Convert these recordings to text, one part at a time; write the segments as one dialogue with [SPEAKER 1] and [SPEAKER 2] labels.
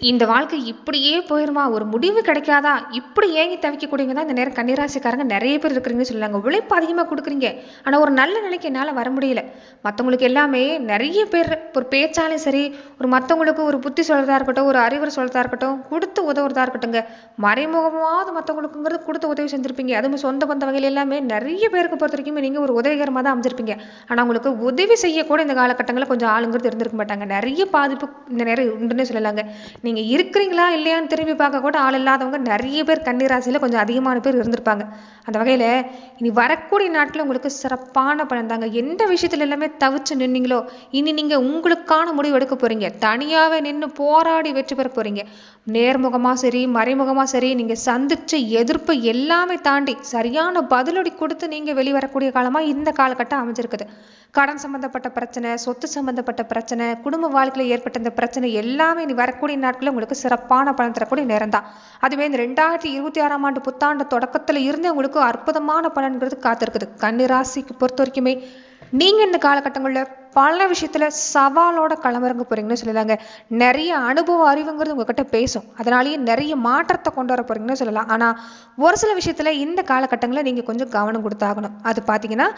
[SPEAKER 1] இந்த வாழ்க்கை இப்படியே போயிருமா? ஒரு முடிவு கிடைக்காதா? இப்படி ஏங்கி தவிக்கக்கூடியவங்க தான் இந்த நேரம் கன்னிராசிக்காரங்க. நிறைய பேர் இருக்கிறீங்கன்னு சொல்லுவாங்க. உழைப்பு அதிகமாக கொடுக்குறீங்க. ஆனால் ஒரு நல்ல நிலைக்கு என்னால் வர முடியல. மற்றவங்களுக்கு எல்லாமே நிறைய பேர் ஒரு பேச்சாலும் சரி ஒரு மற்றவங்களுக்கு ஒரு புத்தி சொல்கிறதா இருக்கட்டும் ஒரு அறிவுரை சொல்கிறதா இருக்கட்டும் கொடுத்து உதவுறதா இருக்கட்டும்ங்க. மறைமுகமாவது மற்றவங்களுக்குங்கிறது கொடுத்து உதவி செஞ்சுருப்பீங்க. அதுவும் சொந்த பந்த வகையில் எல்லாமே நிறைய பேருக்கு பொறுத்த வரைக்கும் நீங்கள் ஒரு உதவிகரமாக தான் அமைஞ்சிருப்பீங்க. ஆனால் உங்களுக்கு உதவி செய்யக்கூட இந்த காலகட்டங்களில் கொஞ்சம் ஆளுங்கிறது இருந்திருக்க மாட்டாங்க. நிறைய பாதிப்பு இந்த நேரம் உண்டுன்னு சொல்லலாங்க. நீங்கள் இருக்கிறீங்களா இல்லையான்னு திரும்பி பார்க்க கூட ஆள் இல்லாதவங்க நிறைய பேர் கன்னிராசியில் கொஞ்சம் அதிகமான பேர் இருந்திருப்பாங்க. அந்த வகையில் இனி வரக்கூடிய நாட்களில் உங்களுக்கு சிறப்பான பலன் தாங்க. எந்த விஷயத்துல எல்லாமே தவிச்சு நின்னீங்களோ இனி நீங்கள் உங்களுக்கான முடிவு எடுக்க போறீங்க. தனியாகவே நின்று போராடி வெற்றி பெற போறீங்க. நேர்முகமாக சரி மறைமுகமாக சரி நீங்கள் சந்திச்ச எதிர்ப்பு எல்லாமே தாண்டி சரியான பதிலடி கொடுத்து நீங்கள் வெளிவரக்கூடிய காலமாக இந்த காலகட்டம் அமைஞ்சிருக்குது. கடன் சம்மந்தப்பட்ட பிரச்சனை சொத்து சம்மந்தப்பட்ட பிரச்சனை குடும்ப வாழ்க்கையில் ஏற்பட்ட இந்த பிரச்சனை எல்லாமே இனி வரக்கூடிய நாட்களில் உங்களுக்கு சிறப்பான பலன் தரக்கூடிய நேரம் தான் அதுவே இந்த ரெண்டாயிரத்தி இருபத்தி ஆறாம் ஆண்டு புத்தாண்டு தொடக்கத்தில் இருந்தே உங்களுக்கு அற்புதமான பலன்கிறது காத்திருக்குது. கன்னிராசிக்கு பொறுத்த வரைக்குமே நீங்கள் இந்த காலகட்டங்களில் பல விஷயத்தில் சவாலோட களமிறங்க போகிறீங்கன்னு சொல்லலாங்க. நிறைய அனுபவ அறிவுங்கிறது உங்ககிட்ட பேசும். அதனாலேயே நிறைய மாற்றத்தை கொண்டு வர போகிறீங்கன்னு சொல்லலாம். ஆனால் ஒரு சில விஷயத்தில் இந்த காலகட்டங்களில் நீங்கள் கொஞ்சம் கவனம் கொடுத்தாகணும். அது பார்த்தீங்கன்னா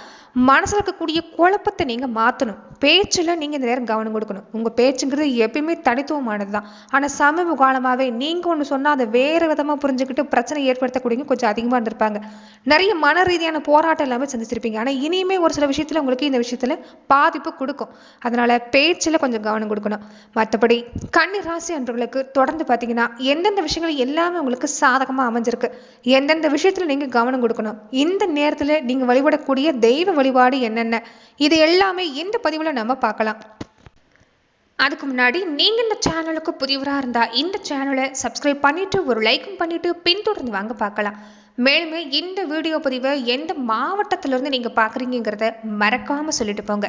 [SPEAKER 1] மனசில் இருக்கக்கூடிய குழப்பத்தை நீங்கள் மாற்றணும் பேச்சில் நீங்கள் இந்த நேரம் கவனம் கொடுக்கணும். உங்கள் பேச்சுங்கிறது எப்பயுமே தனித்துவமானது தான். ஆனால் சமீப காலமாகவே நீங்கள் ஒன்று சொன்னால் அதை வேறு விதமாக புரிஞ்சுக்கிட்டு பிரச்சனை ஏற்படுத்தக்கூடியவங்க கொஞ்சம் அதிகமாக இருந்திருப்பாங்க. நிறைய மன ரீதியான போராட்டம் எல்லாமே சந்திச்சிருப்பீங்க. ஆனால் இனியுமே ஒரு சில விஷயத்தில் உங்களுக்கு இந்த விஷயத்தில் பாதிப்பு கொடுக்கும். அதனால பேச்சில் கொஞ்சம் கவனம் கொடுக்கணும். மற்றபடி கன்னி ராசி அன்றவர்களுக்கு தொடர்ந்து பார்த்தீங்கன்னா எந்தெந்த விஷயங்கள் எல்லாமே உங்களுக்கு சாதகமாக அமைஞ்சிருக்கு. எந்தெந்த விஷயத்தில் நீங்கள் கவனம் கொடுக்கணும். இந்த நேரத்தில் நீங்கள் வழிபடக்கூடிய தெய்வ வழிபாடு என்னென்ன? இது எல்லாமே இந்த பதிவில் நம்ம பார்க்கலாம். அதுக்கு முன்னாடி நீங்கள் இந்த சேனலுக்கு புதியவராக இருந்தால் இந்த சேனலை சப்ஸ்கிரைப் பண்ணிவிட்டு ஒரு லைக்கும் பண்ணிவிட்டு பின்தொடர்ந்து வாங்க பார்க்கலாம். மேலுமே இந்த வீடியோ பதிவை எந்த மாவட்டத்திலிருந்து நீங்கள் பார்க்குறீங்கிறத மறக்காமல் சொல்லிட்டு போங்க.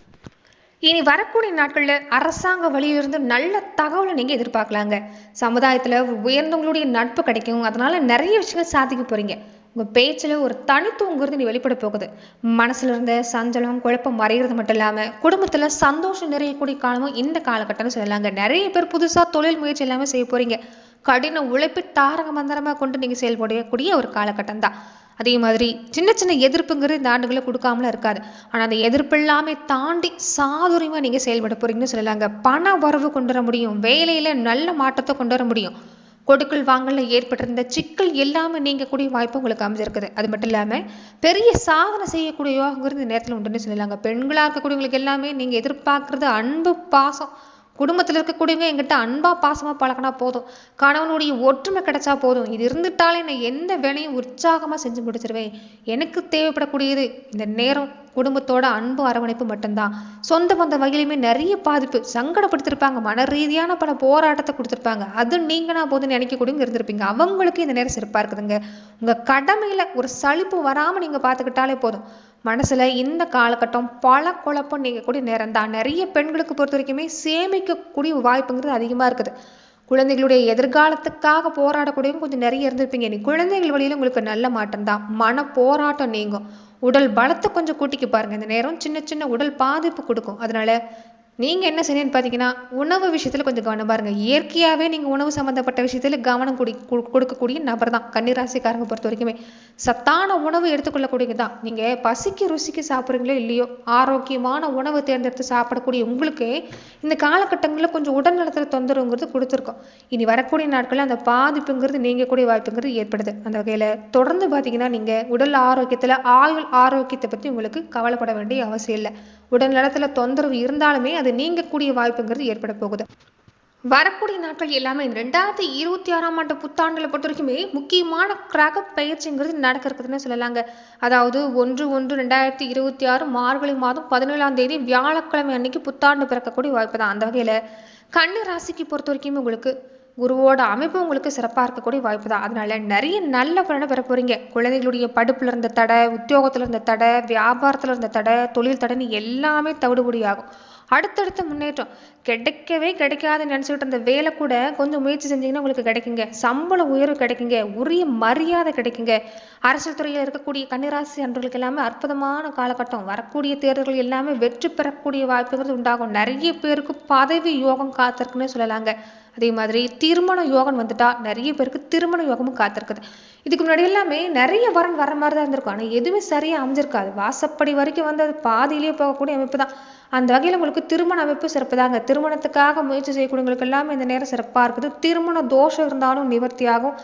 [SPEAKER 1] இனி வரக்கூடிய நாட்களில் அரசாங்க வழியிலிருந்து நல்ல தகவலை நீங்கள் எதிர்பார்க்கலாங்க. சமுதாயத்தில் உயர்ந்தவங்களுடைய நட்பு கிடைக்கும். அதனால நிறைய விஷயங்கள் சாதிக்க போறீங்க. உங்கள் பேச்சில் ஒரு தனித்துவங்கிறது நீ வெளிப்பட போகுது. மனசுல இருந்த சஞ்சலம் குழப்பம் மறைகிறது மட்டும் இல்லாமல் குடும்பத்தில் சந்தோஷம் நிறையக்கூடிய காலமும் இந்த காலகட்டம்னு சொல்லலாங்க. நிறைய பேர் புதுசாக தொழில் முயற்சி எல்லாமே செய்ய போறீங்க. கடின உழைப்பு தாரக மந்திரமாக கொண்டு நீங்கள் செயல்படக்கூடிய ஒரு காலகட்டம் தான் அதே மாதிரி சின்ன சின்ன எதிர்ப்புங்கிறது இந்த ஆண்டுகளை கொடுக்காமல இருக்காது. ஆனால் அந்த எதிர்ப்பு எல்லாமே தாண்டி சாதுரியமாக நீங்கள் செயல்பட போறீங்கன்னு சொல்லலாங்க. பண வரவு கொண்டு வர முடியும். வேலையில் நல்ல மாற்றத்தை கொண்டு வர முடியும். கொடுக்கல் வாங்கல ஏற்பட்டிருந்த சிக்கல் எல்லாமே நீங்கக்கூடிய வாய்ப்பு உங்களுக்கு அமைஞ்சிருக்குது. அது மட்டும் இல்லாமல் பெரிய சாதனை செய்யக்கூடிய யோகங்கிறது நேரத்தில் உண்டுன்னு சொல்லலாங்க. பெண்களாக இருக்கக்கூடியவங்களுக்கு எல்லாமே நீங்கள் எதிர்பார்க்குறது அன்பு பாசம். குடும்பத்தில் இருக்கக்கூடியவங்க எங்கிட்ட அன்பாக பாசமாக பழகினா போதும். கணவனுடைய ஒற்றுமை கிடைச்சா போதும். இது இருந்துட்டாலே நான் எந்த வேலையும் உற்சாகமாக செஞ்சு முடிச்சிருவேன். எனக்கு தேவைப்படக்கூடியது இந்த நேரம் குடும்பத்தோட அன்பு அரவணைப்பு மட்டும்தான். சொந்த பந்த வகையிலுமே நிறைய பாதிப்பு சங்கடப்படுத்திருப்பாங்க. மன ரீதியான பல போராட்டத்தை கொடுத்துருப்பாங்க. அது நீங்கனா போதும் நினைக்கக்கூடியவங்க இருந்திருப்பீங்க. அவங்களுக்கு இந்த நேரம் சிறப்பாக இருக்குதுங்க. உங்கள் கடமையில் ஒரு சலிப்பு வராமல் நீங்கள் பார்த்துக்கிட்டாலே போதும். மனசுல இந்த காலகட்டம் பல குழப்பம் நீங்கக்கூடிய நேரம் தான். நிறைய பெண்களுக்கு பொறுத்த வரைக்குமே சேமிக்கக்கூடிய வாய்ப்புங்கிறது அதிகமா இருக்குது. குழந்தைகளுடைய எதிர்காலத்துக்காக போராடக்கூடியவங்க கொஞ்சம் நிறைய இருந்திருப்பீங்க. நீ குழந்தைகள் வழியில உங்களுக்கு நல்ல மாற்றம் தான். மன போராட்டம் நீங்கும். உடல் பலத்தை கொஞ்சம் கூட்டிக்கு பாருங்க. இந்த நேரம் சின்ன சின்ன உடல் பாதிப்பு கொடுக்கும். அதனால நீங்க என்ன செய்யணும்னு பார்த்தீங்கன்னா உணவு விஷயத்துல கொஞ்சம் கவனம் பாருங்க. இயற்கையாகவே நீங்க உணவு சம்பந்தப்பட்ட விஷயத்துல கவனம் கொடி கொடு- கொடுக்கக்கூடிய நபர் தான் கன்னிராசிக்காரங்க பொறுத்த வரைக்குமே. சத்தான உணவு எடுத்துக்கொள்ளக்கூடியது தான். நீங்க பசிக்கு ருசிக்கு சாப்பிட்றீங்களோ இல்லையோ ஆரோக்கியமான உணவு தேர்ந்தெடுத்து சாப்பிடக்கூடிய உங்களுக்கு இந்த காலகட்டங்களில் கொஞ்சம் உடல் நலத்துல தொந்தரவுங்கிறது கொடுத்துருக்கோம். இனி வரக்கூடிய நாட்களில் அந்த பாதிப்புங்கிறது நீங்கக்கூடிய வாய்ப்புங்கிறது ஏற்படுது. அந்த வகையில தொடர்ந்து பார்த்தீங்கன்னா நீங்க உடல் ஆரோக்கியத்துல ஆயுள் ஆரோக்கியத்தை பத்தி உங்களுக்கு கவலைப்பட வேண்டிய அவசியம் இல்லை. உடல் நலத்துல தொந்தரவு இருந்தாலுமே அது நீங்கக்கூடிய வாய்ப்புங்கிறது ஏற்பட போகுது. வரக்கூடிய நாட்கள் எல்லாமே இந்த ரெண்டாயிரத்தி இருபத்தி ஆறாம் ஆண்டு புத்தாண்டுல பொறுத்த வரைக்குமே முக்கியமான கிரக பயிற்சிங்கிறது நடக்க இருக்குதுன்னு சொல்லலாங்க. அதாவது ஒன்று ஒன்று ரெண்டாயிரத்தி இருபத்தி ஆறு மார்கழி மாதம் பதினேழாம் தேதி வியாழக்கிழமை அன்னைக்கு புத்தாண்டு பிறக்கக்கூடிய வாய்ப்பு தான். அந்த வகையில கண்ணு ராசிக்கு பொறுத்த வரைக்கும் உங்களுக்கு குருவோட அமைப்பு உங்களுக்கு சிறப்பாக இருக்கக்கூடிய வாய்ப்பு தான். அதனால நிறைய நல்ல பலனை பெற போறீங்க. குழந்தைகளுடைய படுப்புல இருந்த தடை உத்தியோகத்துல இருந்த தடை வியாபாரத்துல இருந்த தடை தொழில் தடைன்னு எல்லாமே தவிடுபடி ஆகும் அடுத்தடுத்த முன்னேற்றம். கிடைக்கவே கிடைக்காதுன்னு நினச்சிக்கிட்டு இருந்த வேலை கூட கொஞ்சம் முயற்சி செஞ்சீங்கன்னா உங்களுக்கு கிடைக்குங்க. சம்பள உயர்வு கிடைக்குங்க. உரிய மரியாதை கிடைக்குங்க. அரசியல் துறையில் இருக்கக்கூடிய கன்னிராசி அன்பர்களுக்கு எல்லாமே அற்புதமான காலகட்டம். வரக்கூடிய தேர்தல்கள் எல்லாமே வெற்றி பெறக்கூடிய வாய்ப்புகள் உண்டாகும். நிறைய பேருக்கு பதவி யோகம் காத்திருக்குன்னு சொல்லலாங்க. அதே மாதிரி திருமண யோகம் வந்துட்டா நிறைய பேருக்கு திருமண யோகமும் காத்திருக்குது. இதுக்கு முன்னாடி எல்லாமே நிறைய வரன் வர மாதிரி தான் இருந்திருக்கும். ஆனால் எதுவுமே சரியாக அமைஞ்சிருக்காது. வாசப்படி வரைக்கும் வந்து அது பாதியிலேயே போகக்கூடிய அமைப்பு தான். அந்த வகையில் உங்களுக்கு திருமண அமைப்பு சிறப்பு தாங்க. திருமணத்துக்காக முயற்சி செய்யக்கூடியவங்களுக்கு எல்லாமே இந்த நேரம் சிறப்பாக இருக்குது. திருமண தோஷம் இருந்தாலும் நிவர்த்தியாகும்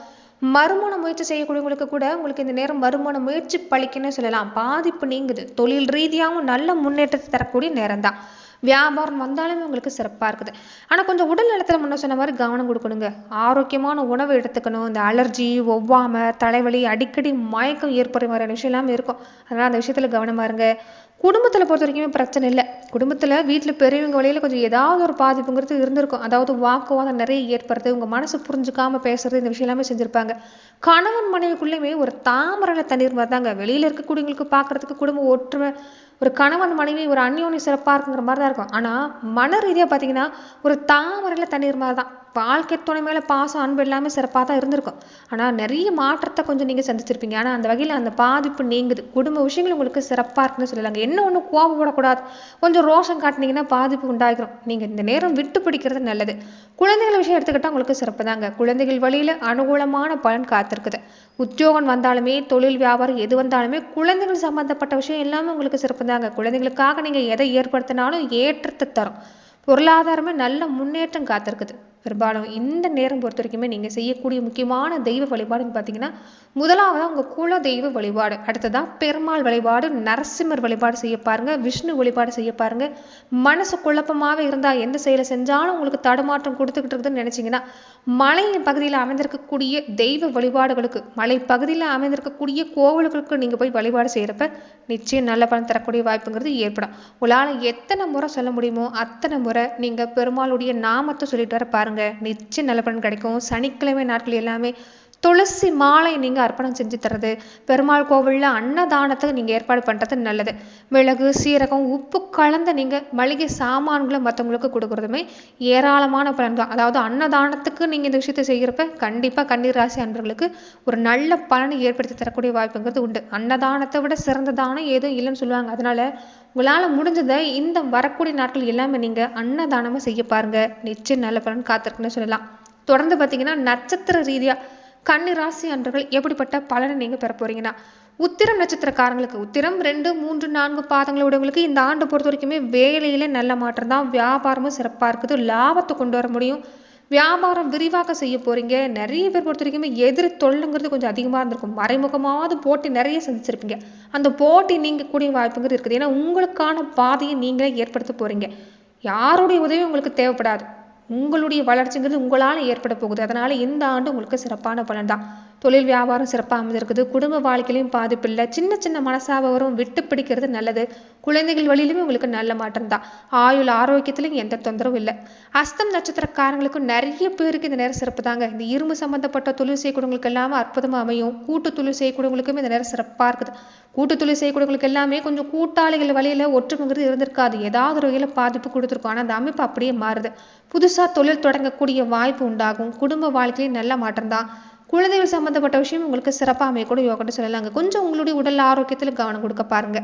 [SPEAKER 1] மறுமண முயற்சி செய்யக்கூடியவங்களுக்கு கூட உங்களுக்கு இந்த நேரம் மறுமண முயற்சி பழிக்குன்னு சொல்லலாம். பாதிப்பு நீங்குது. தொழில் ரீதியாகவும் நல்ல முன்னேற்றத்தை தரக்கூடிய நேரம் தான். வியாபாரம் வந்தாலுமே உங்களுக்கு சிறப்பாக இருக்குது. ஆனால் கொஞ்சம் உடல் நலத்தில் முன்ன சொன்ன மாதிரி கவனம் கொடுக்கணுங்க. ஆரோக்கியமான உணவு எடுத்துக்கணும். இந்த அலர்ஜி ஒவ்வாமை தலைவலி அடிக்கடி மயக்கம் ஏற்படுற மாதிரியான விஷயம் எல்லாமே இருக்கும். அதனால் அந்த விஷயத்தில் கவனமாக இருங்க. குடும்பத்தில் பொறுத்த வரைக்குமே பிரச்சனை இல்லை. குடும்பத்தில் வீட்டில் பெரியவங்க வழியில் கொஞ்சம் ஏதாவது ஒரு பாதிப்புங்கிறது இருந்திருக்கும். அதாவது வாக்குவாதம் நிறைய ஏற்படுறது உங்கள் மனசு புரிஞ்சுக்காமல் பேசுறது இந்த விஷயம் எல்லாமே செஞ்சுருப்பாங்க. கணவன் மனைவிக்குள்ளேயுமே ஒரு தாமரை தண்ணீர் மாதிரி தாங்க வெளியில் இருக்கக்கூடியவங்களுக்கு பார்க்கறதுக்கு குடும்ப ஒற்றுமை ஒரு கணவன் மனைவி ஒரு அந்யோன்யம் சிறப்பாக இருக்குங்கிற மாதிரி தான் இருக்கும். ஆனால் மன ரீதியாக பார்த்தீங்கன்னா ஒரு தாமரையில் தண்ணீர் மாதிரி தான் வாழ்க்கை துணை மேலே பாசம் அன்பு எல்லாமே சிறப்பாக தான் இருந்திருக்கும். ஆனால் நிறைய மாற்றத்தை கொஞ்சம் நீங்கள் சந்திச்சிருப்பீங்க. ஆனால் அந்த வகையில் அந்த பாதிப்பு நீங்குது. குடும்ப விஷயங்கள் உங்களுக்கு சிறப்பாக இருக்குன்னு சொல்லலாங்க. என்ன ஒன்றும் கோபப்படக்கூடாது கொஞ்சம் ரோஷம் காட்டினீங்கன்னா பாதிப்பு உண்டாகிரும் நீங்கள் இந்த நேரம் விட்டு பிடிக்கிறது நல்லது. குழந்தைகள் விஷயம் எடுத்துக்கிட்டால் உங்களுக்கு சிறப்பு தாங்க குழந்தைகள் வழியில் அனுகூலமான பலன் காத்திருக்குது. உத்தியோகம் வந்தாலுமே தொழில் வியாபாரம் எது வந்தாலுமே குழந்தைகள் சம்மந்தப்பட்ட விஷயம் எல்லாமே உங்களுக்கு சிறப்பு தாங்க குழந்தைகளுக்காக நீங்கள் எதை ஏற்படுத்தினாலும் ஏற்றத்தை தரும். பொருளாதாரமே நல்ல முன்னேற்றம் காத்திருக்குது. பெரும்பாலும் இந்த நேரம் பொறுத்த வரைக்குமே நீங்கள் செய்யக்கூடிய முக்கியமான தெய்வ வழிபாடுன்னு பார்த்தீங்கன்னா முதலாவதாக உங்கள் குல தெய்வ வழிபாடு. அடுத்ததா பெருமாள் வழிபாடு நரசிம்மர் வழிபாடு செய்ய பாருங்க விஷ்ணு வழிபாடு செய்ய பாருங்க. மனசு குழப்பமாகவே இருந்தால் எந்த செயலை செஞ்சாலும் உங்களுக்கு தடுமாற்றம் கொடுத்துக்கிட்டு இருக்குதுன்னு நினச்சிங்கன்னா மலையின் பகுதியில் அமைந்திருக்கக்கூடிய தெய்வ வழிபாடுகளுக்கு மலை பகுதியில் அமைந்திருக்கக்கூடிய கோவில்களுக்கு நீங்கள் போய் வழிபாடு செய்கிறப்ப நிச்சயம் நல்ல பலன் தரக்கூடிய வாய்ப்புங்கிறது ஏற்படும். உங்களால் எத்தனை முறை சொல்ல முடியுமோ அத்தனை முறை நீங்கள் பெருமாளுடைய நாமத்தை சொல்லிட்டு வர பாருங்க. நிச்சயம் நல்ல பலன் கிடைக்கும். சனிக்கிழமை நாட்கள் எல்லாமே துளசி மாலை நீங்கள் அர்ப்பணம் செஞ்சு தர்றது பெருமாள் கோவிலில் அன்னதானத்துக்கு நீங்கள் ஏற்பாடு பண்ணுறது நல்லது. மிளகு சீரகம் உப்பு கலந்த நீங்கள் மளிகை சாமான்களை மற்றவங்களுக்கு கொடுக்குறதுமே ஏராளமான பலன் தான் அதாவது அன்னதானத்துக்கு நீங்கள் இந்த விஷயத்தை செய்கிறப்ப கண்டிப்பாக கண்ணீர் ராசி அன்பர்களுக்கு ஒரு நல்ல பலனை ஏற்படுத்தி தரக்கூடிய வாய்ப்புங்கிறது உண்டு. அன்னதானத்தை விட சிறந்த தானம் ஏதும் இல்லைன்னு சொல்லுவாங்க. அதனால உங்களால் முடிஞ்சதை இந்த வரக்கூடிய நாட்கள் எல்லாமே நீங்கள் அன்னதானமாக செய்ய பாருங்க. நிச்சயம் நல்ல பலன் காத்திருக்குன்னு சொல்லலாம். தொடர்ந்து பார்த்தீங்கன்னா நட்சத்திர ரீதியாக கன்னி ராசி அன்றர்கள் எப்படிப்பட்ட பலனை நீங்கள் பெற போறீங்கன்னா? உத்திரம் நட்சத்திரக்காரங்களுக்கு உத்திரம் ரெண்டு மூன்று நான்கு பாதங்களை உடையவங்களுக்கு இந்த ஆண்டு பொறுத்த வரைக்குமே வேலையில நல்ல மாற்றம் தான். வியாபாரமும் சிறப்பாக இருக்குது. லாபத்தை கொண்டு வர முடியும். வியாபாரம் விரிவாக செய்ய போறீங்க. நிறைய பேர் பொறுத்த வரைக்குமே எதிர் தொல்லுங்கிறது கொஞ்சம் அதிகமாக இருந்திருக்கும். மறைமுகமாவது போட்டி நிறைய சந்திச்சிருப்பீங்க. அந்த போட்டி நீங்க கூடிய வாய்ப்புங்கிறது இருக்குது. ஏன்னா உங்களுக்கான பாதையை நீங்களே ஏற்படுத்த போறீங்க. யாருடைய உதவி உங்களுக்கு தேவைப்படாது. உங்களுடைய வளர்ச்சிங்கிறது உங்களால் ஏற்பட போகுது. அதனால இந்த ஆண்டு உங்களுக்கு சிறப்பான பலன் தான் தொழில் வியாபாரம் சிறப்பாக அமைஞ்சிருக்குது குடும்ப வாழ்க்கையிலையும் பாதிப்பு இல்லை. சின்ன சின்ன மனசாக வரும். விட்டு பிடிக்கிறது நல்லது. குழந்தைகள் வழியிலுமே உங்களுக்கு நல்ல மாற்றம் தான். ஆயுள் ஆரோக்கியத்திலையும் எந்த தொந்தரவும் இல்லை. அஸ்தம் நட்சத்திரக்காரங்களுக்கும் நிறைய பேருக்கு இந்த நேரம் சிறப்பு தாங்க. இந்த இரும்பு சம்பந்தப்பட்ட தொழில் செய்யக்கூடியவங்களுக்கு எல்லாமே அற்புதமாக அமையும். கூட்டு தொழில் செய்யக்கூடியவங்களுக்குமே இந்த நேரம் சிறப்பாக இருக்குது. கூட்டு தொழில் செய்யக்கூடியவங்களுக்கு எல்லாமே கொஞ்சம் கூட்டாளிகள் வழியில ஒற்றுமைங்கிறது இருந்திருக்காது. ஏதாவது ஒரு வகையில் பாதிப்பு கொடுத்துருக்கும். ஆனால் அந்த அமைப்பு அப்படியே மாறுது. புதுசாக தொழில் தொடங்கக்கூடிய வாய்ப்பு உண்டாகும். குடும்ப வாழ்க்கையிலும் நல்ல மாற்றம் தான். குழந்தைகள் சம்மந்தப்பட்ட விஷயம் உங்களுக்கு சிறப்பாக அமையக்கூட யோகன்னு சொல்லலாங்க கொஞ்சம் உங்களுடைய உடல் ஆரோக்கியத்தில் கவனம் கொடுக்க பாருங்க.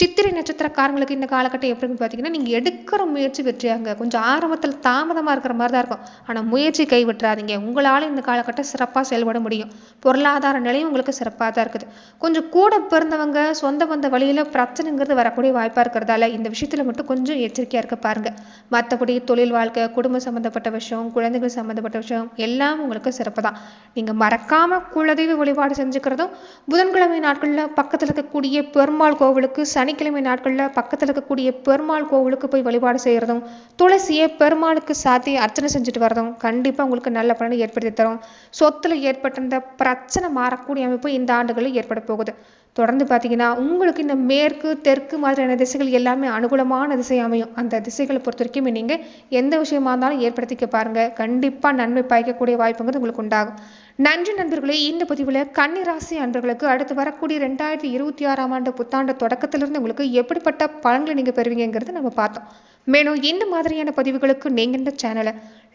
[SPEAKER 1] சித்திரை நட்சத்திரக்காரங்களுக்கு இந்த காலகட்டம் எப்படின்னு பார்த்தீங்கன்னா நீங்கள் எடுக்கிற முயற்சி வெற்றியாங்க. கொஞ்சம் ஆரம்பத்தில் தாமதமாக இருக்கிற மாதிரி தான் இருக்கும். ஆனால் முயற்சி கைவிட்டுறாதீங்க. உங்களால் இந்த காலகட்டம் சிறப்பாக செயல்பட முடியும். பொருளாதார நிலையும் உங்களுக்கு சிறப்பாக தான் இருக்குது. கொஞ்சம் கூட பிறந்தவங்க சொந்த பந்த வழியில் பிரச்சனைங்கிறது வரக்கூடிய வாய்ப்பாக இருக்கிறதால இந்த விஷயத்தில் மட்டும் கொஞ்சம் எச்சரிக்கையாக இருக்க பாருங்க. மற்றபடி தொழில் வாழ்க்கை குடும்பம் சம்மந்தப்பட்ட விஷயம் குழந்தைகள் சம்மந்தப்பட்ட விஷயம் எல்லாம் உங்களுக்கு சிறப்பு தான். நீங்கள் மறக்காம குலதெய்வ வழிபாடு செஞ்சுக்கிறதும் புதன்கிழமை நாட்களில் பக்கத்தில் இருக்கக்கூடிய பெருமாள் கோவிலுக்கு சனிக்கிழமை நாட்களில் பக்கத்தில் இருக்கக்கூடிய பெருமாள் கோவிலுக்கு போய் வழிபாடு செய்கிறதும் துளசியை பெருமாளுக்கு சாத்தி அர்ச்சனை செஞ்சுட்டு வரதும் கண்டிப்பாக உங்களுக்கு நல்ல பலனை ஏற்படுத்தி தரும். சொத்துல ஏற்பட்டிருந்த பிரச்சனை மாறக்கூடிய அமைப்பு இந்த ஆண்டுகளில் ஏற்பட போகுது. தொடர்ந்து பார்த்தீங்கன்னா உங்களுக்கு இந்த மேற்கு தெற்கு மாதிரியான திசைகள் எல்லாமே அனுகூலமான திசை அமையும். அந்த திசைகளை பொறுத்த வரைக்கும் நீங்கள் எந்த விஷயமா இருந்தாலும் ஏற்படுத்திக்க பாருங்கள் கண்டிப்பாக நன்மை பயக்கக்கூடிய வாய்ப்புங்கிறது உங்களுக்கு உண்டாகும். நன்றி நண்பர்களே இந்த பதிவில் கன்னிராசி அன்பர்களுக்கு அடுத்து வரக்கூடிய ரெண்டாயிரத்தி இருபத்தி ஆறாம் ஆண்டு புத்தாண்டு தொடக்கத்திலிருந்து உங்களுக்கு எப்படிப்பட்ட பலன்களை நீங்கள் பெறுவீங்கிறது நம்ம பார்த்தோம். மேலும் இந்த மாதிரியான பதிவுகளுக்கு நீங்கள் இந்த சேனலை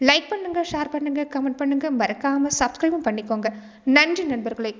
[SPEAKER 1] லைக் பண்ணுங்கள் ஷேர் பண்ணுங்கள் கமெண்ட் பண்ணுங்கள் மறக்காமல் சப்ஸ்கிரைபும் பண்ணிக்கோங்க. நன்றி நண்பர்களே.